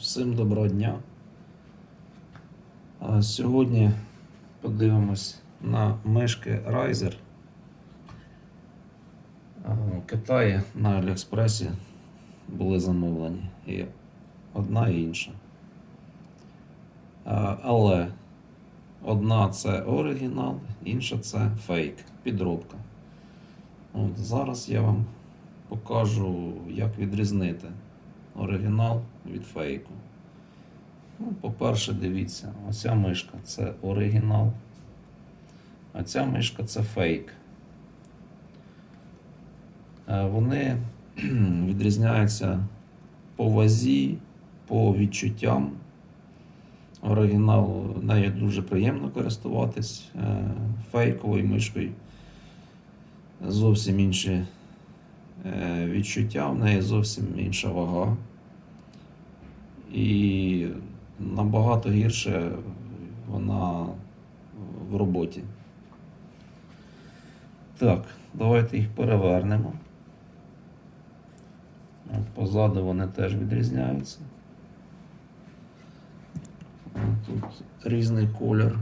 Всім доброго дня. Сьогодні подивимось на мишки Riser. В Китаї на Аліекспресі були замовлені і одна і інша. Але одна це оригінал, інша це фейк, підробка. От зараз я вам покажу, як відрізнити оригінал від фейку. Ну, по-перше, дивіться, оця мишка це оригінал, а ця мишка це фейк. Е, Вони відрізняються по вазі, по відчуттям. Оригінал нею дуже приємно користуватись. Е, Фейковою мишкою зовсім інші відчуття, в неї зовсім інша вага. І набагато гірше вона в роботі. Так, давайте їх перевернемо. Позаду вони теж відрізняються. Тут різний колір,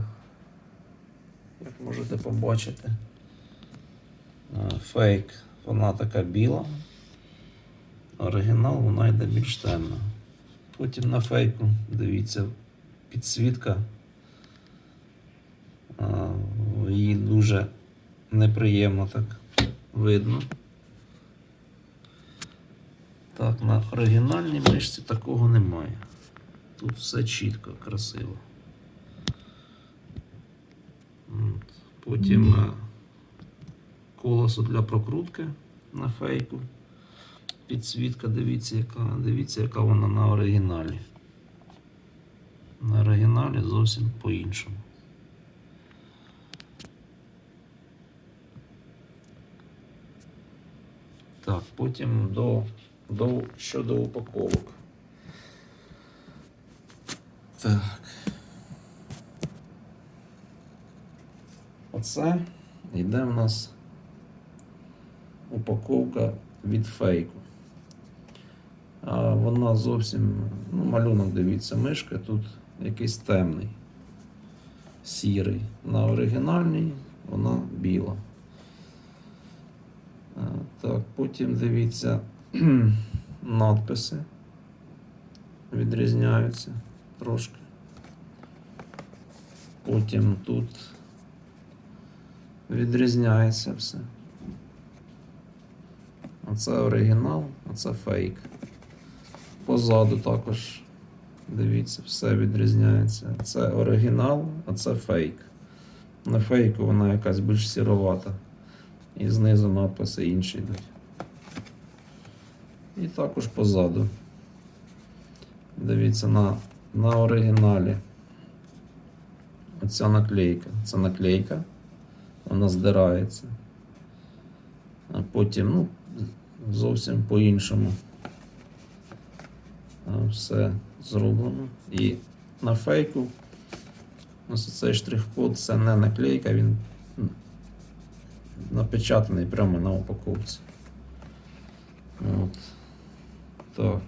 як можете побачити. Е, Фейк, вона така біла. Оригінал вона йде більш темна. Потім на фейку, дивіться, підсвітка. Її дуже неприємно так видно. Так, на оригінальній мишці такого немає. Тут все чітко, красиво. От. Потім колесо для прокрутки на фейку. Підсвітка, дивіться, яка, дивіться, яка вона на оригіналі. На оригіналі зовсім по-іншому. Так, потім до, до, щодо упаковок. Так. Оце йде в нас упаковка від фейку. А вона зовсім, ну, малюнок, дивіться, мишка тут якийсь темний, сірий. На оригінальній вона біла. Так, потім дивіться, надписи відрізняються трошки. Потім тут відрізняється все. Оце оригінал, а це фейк. Позаду також, дивіться, все відрізняється. Це оригінал, а це фейк. На фейку вона якась більш сіровата. І знизу надписи інші йдуть. І також позаду. Дивіться на, на оригіналі. Оця наклейка. Це наклейка. Вона здирається. А потім, ну, зовсім по-іншому. Все зроблено. І на фейку ось цей штрих-код це не наклейка, він напечатаний прямо на упаковці. От. Так.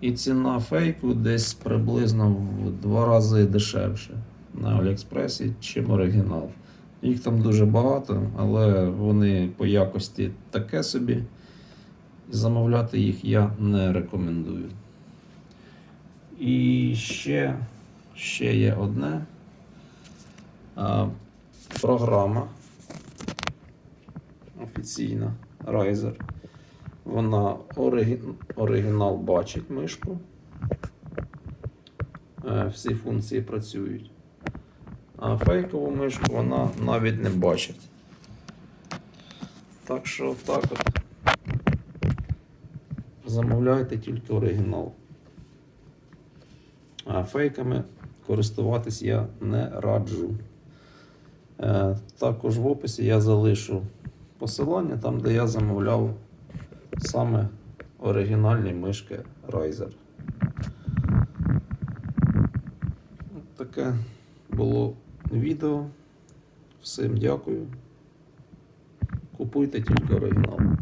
І ціна фейку десь приблизно в два рази дешевше на Аліекспресі, чим оригінал. Їх там дуже багато, але вони по якості таке собі. Замовляти їх я не рекомендую. І ще, ще є одне. А, програма офіційна Riser. Вона оригі... оригінал бачить мишку. Е, Всі функції працюють. А фейкову мишку вона навіть не бачить. Так що так от. Замовляйте тільки оригінал. А фейками користуватись я не раджу. Е, також в описі я залишу посилання там, де я замовляв саме оригінальні мишки. От Таке було відео. Всім дякую. Купуйте тільки оригінал.